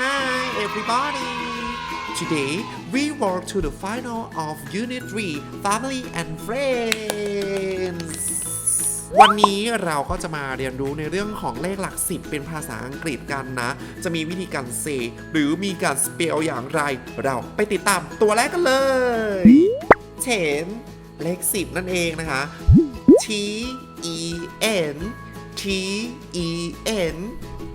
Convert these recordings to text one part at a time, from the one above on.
Hi everybody! Today we walk to the final of Unit 3 Family and Friends วันนี้เราก็จะมาเรียนรู้ในเรื่องของเลขหลัก10เป็นภาษาอังกฤษกันนะ จะมีวิธีการเซหรือมีการสเปลอย่างไร เราไปติดตามตัวแรกกันเลยเชนเลข10นั่นเองนะคะ T E N T E N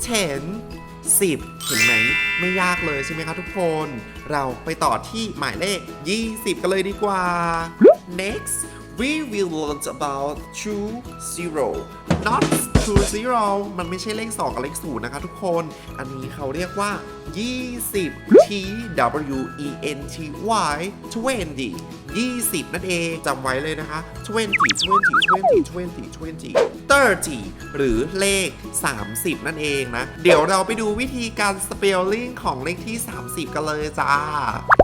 10 10 เห็นไหม ไม่ยากเลยใช่ไหมคะทุกคน เราไปต่อที่หมายเลข 20 กันเลยดีกว่า next we will learn about two zero not two zero มันไม่ใช่เลข 2 กับเลข0นะคะทุกคน อันนี้เขาเรียกว่า 20 T W E N T Y 20 20 นั่นเองจำไว้เลยนะคะ 20 20 20 20 20 30 หรือเลข 30 นั่นเองนะ เดี๋ยวเราไปดูวิธีการ spelling ของเลขที่ 30 กันเลยจ้า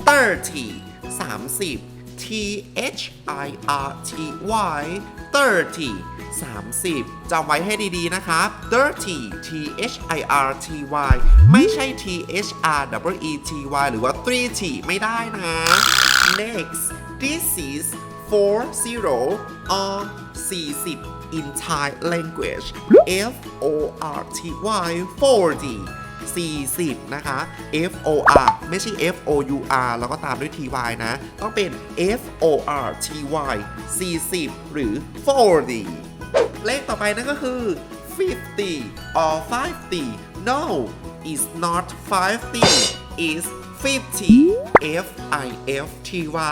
30 30 T H I R T Y 30 30จำไว้ให้ดีๆ นะครับ30 T H I R T Y ไม่ใช่ T H R W E T Y หรือว่า 3T ไม่ได้นะ next this is 40 or 40 in Thai language F O R T Y 40 40 นะคะ F O R ไม่ใช่ F O U R แล้วก็ตามด้วย T Y นะ ต้องเป็น F O R T Y 40 หรือ 40 เลขต่อไปนั่นก็คือ 50 or 50 no it's not 50 it's 50 F I F T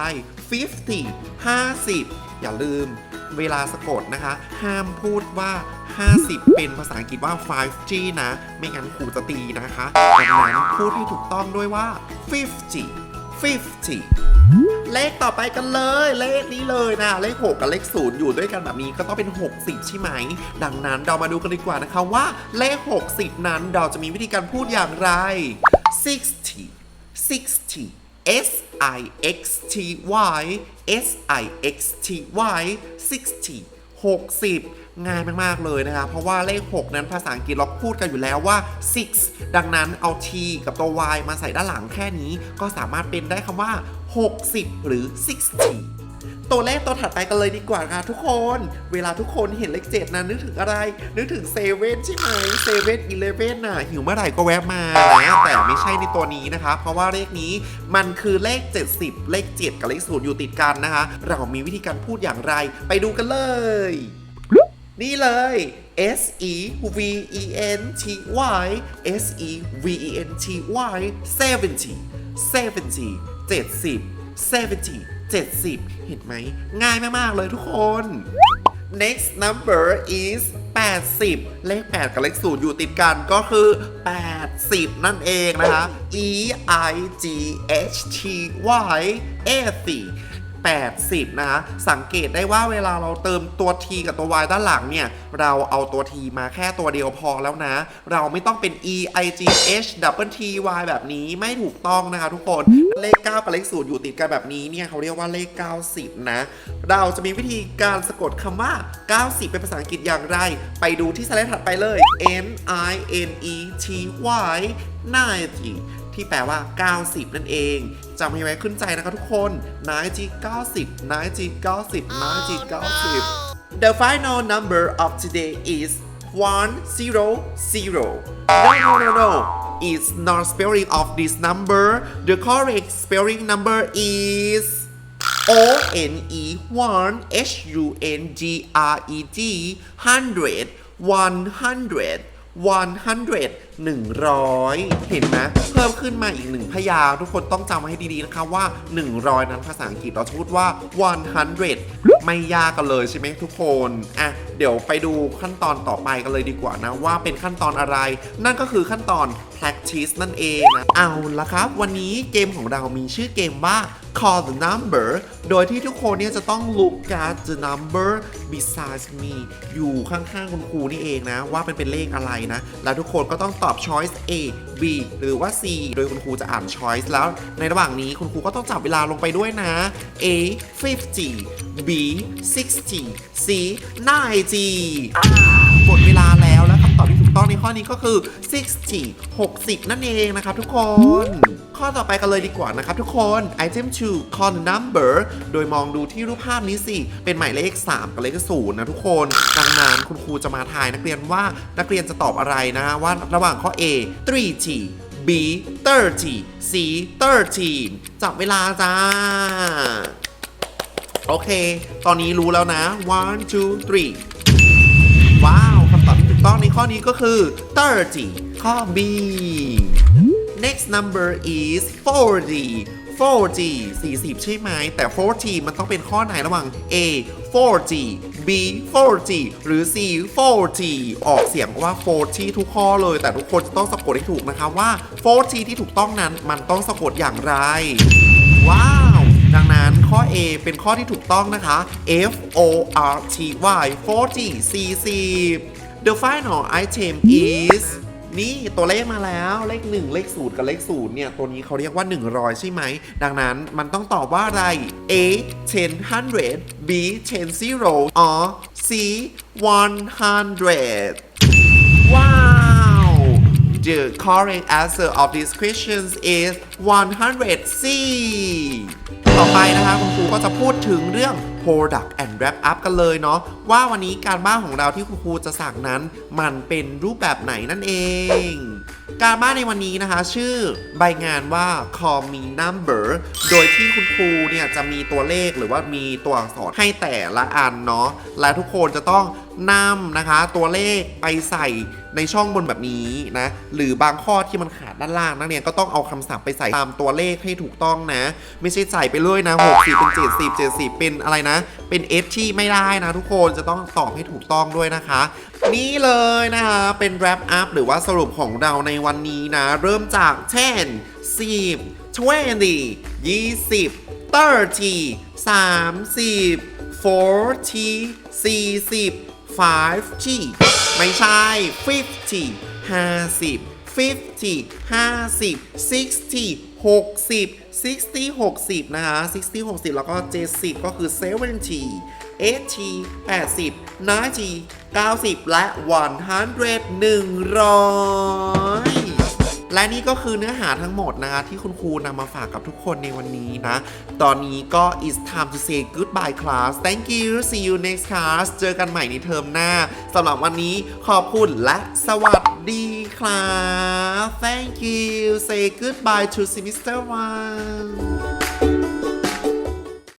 Y 50 50 อย่าลืม เวลาสะกดนะคะ ห้ามพูดว่า 50 เป็นภาษาอังกฤษว่า 5G นะ ไม่งั้นครูจะตีนะคะดังนั้นพูดให้ถูกต้องด้วยว่า 50 50เลขต่อไปกันเลย เลขนี้เลยนะ เลข 6 กับเลข 0 อยู่ด้วยกันแบบนี้ก็ต้องเป็น 60 ใช่ไหม ดังนั้นเรามาดูกันดีกว่านะคะว่าเลข 60 นั้นเราจะมีวิธีการพูดอย่างไร 60 60 S I X T Y S I X T Y 60 60 ง่ายมาก ๆ เลยนะคะ เพราะว่าเลข 6 นั้นภาษาอังกฤษเราพูดกันอยู่แล้วว่า six ดังนั้นเอา t กับตัว y มาใส่ด้านหลังแค่นี้ ก็สามารถเป็นได้คำว่า 60 หรือ 60 ตัวเลขตัวถัดไปกันเลยดีกว่าค่ะทุกคน เวลาทุกคนเห็นเลข7นะนึกถึงอะไร นึกถึงเซเว่นใช่ไหมเซเว่นอีเลเว่นน่ะ หิวเมื่อไหร่ก็แวะมาแต่ไม่ใช่ในตัวนี้นะคะ เพราะว่าเลขนี้มันคือเลข 70 เลข 7 กับเลข0อยู่ติดกันนะคะ เรามีวิธีการพูดอย่างไร ไปดูกันเลย นี่เลย S E V E N T Y S E V E N T Y 70 70 70 70 70 เห็นไหม ง่ายมาก ๆ เลยทุกคน next number is 80 เลข 8 กับเลข 0 อยู่ติดกันก็คือ 80 นั่นเองนะคะ E I G H T Y 80 80 นะคะ สังเกตได้ว่าเวลาเราเติมตัว t กับตัว y ด้านหลังเนี่ย เราเอาตัว t มาแค่ตัวเดียวพอแล้วนะ เราไม่ต้องเป็น e i g h double t y แบบนี้ไม่ถูกต้องนะคะทุกคน เลข 9 กับเลข 0 อยู่ติดกันแบบนี้เนี่ยเขาเรียกว่าเลข 90 นะ เราจะมีวิธีการสะกดคำว่า 90 เป็นภาษาอังกฤษอย่างไร ไปดูที่สไลด์ถัดไปเลย n i n e t y 90 ที่แปลว่า 90 นั่นเองจำให้ไว้ขึ้นใจนะครับทุกคน90 90 90 90 90 90 The final number of today is 100. No, no, no, no. It's not spelling of this number. The correct spelling number is O N E 1 H U N G R E D 100 100 100 100 เห็นไหมเพิ่มขึ้นมาอีกหนึ่งพยางค์ทุกคนต้องจำไว้ให้ดีๆนะคะว่า 100 นั้นภาษาอังกฤษเราจะพูดว่า 100 ไม่ยากกันเลยใช่ไหมทุกคนอะเดี๋ยวไปดูขั้นตอนต่อไปกันเลยดีกว่านะ ว่าเป็นขั้นตอนอะไร นั่นก็คือขั้นตอน practice นั่นเองนะเอาละครับ วันนี้เกมของเรามีชื่อเกมว่า call the number โดยที่ทุกคนเนี่ยจะต้อง look at the number besides me อยู่ข้างๆคุณครูนี่เองนะ ว่าเป็นเป็นเลขอะไรนะ แล้วทุกคนก็ต้องตอบ choice A B หรือว่า C โดยคุณครูจะอ่าน choice แล้ว ในระหว่างนี้คุณครูก็ต้องจับเวลาลงไปด้วยนะ A 50 B 60 C 90หมดเวลาแล้วและคำตอบที่ถูกต้องในข้อนี้ก็คือ 60 60 นั่นเองนะครับทุกคน ข้อต่อไปกันเลยดีกว่านะครับทุกคน item 2 call number โดยมองดูที่รูปภาพนี้สิ เป็นหมายเลข 3 กับเลข0นะทุกคน ดังนั้นคุณครูจะมาทายนักเรียนว่านักเรียนจะตอบอะไรนะว่าระหว่างข้อ A 3G B 30 C 13จับเวลาจ้า โอเค ตอนนี้รู้แล้วนะ one two three ว้าว คำตอบที่ถูกต้องในข้อนี้ก็คือ 30 ข้อ B next number is 4G 4G 40 ใช่ไหม แต่ 4G มันต้องเป็นข้อไหนระหว่าง A 4G B 4G หรือ C 4G ออกเสียงว่า 4G ทุกข้อเลย แต่ทุกคนจะต้องสะกดให้ถูกนะคะว่า 4G ที่ถูกต้องนั้นมันต้องสะกดอย่างไร ว้าว ดังนั้นข้อ A เป็นข้อที่ถูกต้องนะคะ F O R T Y 40 40 The final item is นี่ตัวเลขมาแล้วเลข 1 เลข0กับเลข0เนี่ย ตัวนี้เขาเรียกว่า 100 ใช่ไหม ดังนั้นมันต้องตอบว่าอะไร A 10 100 B 10 0 or C 100 Wow! The correct answer of these questions is 100C ต่อไปนะคะคุณครูก็จะพูดถึงเรื่อง product and wrap up กันเลยเนาะว่าวันนี้การบ้านของเราที่คุณครูจะสั่งนั้น มันเป็นรูปแบบไหนนั่นเอง การบ้านในวันนี้นะคะ ชื่อใบงานว่า call me number โดยที่คุณครูเนี่ยจะมีตัวเลขหรือว่ามีตัวอักษรให้แต่ละอันเนาะและทุกคนจะต้องนำนะคะ ตัวเลขไปใส่ ในช่องบนแบบนี้นะ หรือบางข้อที่มันขาดด้านล่างนักเรียนก็ต้องเอาคำศัพท์ไปใส่ตามตัวเลขให้ถูกต้องนะ ไม่ใช่ใส่ไปเลยนะ60เป็น70 70 เป็นอะไรนะ เป็น S ที่ไม่ได้นะทุกคนจะต้องตอบให้ถูกต้องด้วยนะคะ นี่เลยนะคะเป็น wrap up หรือว่าสรุปของเราในวันนี้นะ เริ่มจาก10 10 20 20 30 30 40 40 5G ไม่ใช่ 50 50 50 50 60 60 60 60 นะคะ 60 60 แล้วก็ 70 ก็คือ 70 80 80 90 90 และ 100 100 และนี่ก็คือเนื้อหาทั้งหมดนะคะที่คุณครูนำมาฝากกับทุกคนในวันนี้นะ ตอนนี้ก็ it's time to say goodbye class thank you see you next class เจอกันใหม่ในเทอมหน้าสำหรับวันนี้ขอบคุณและสวัสดีครับ thank you say goodbye to semester one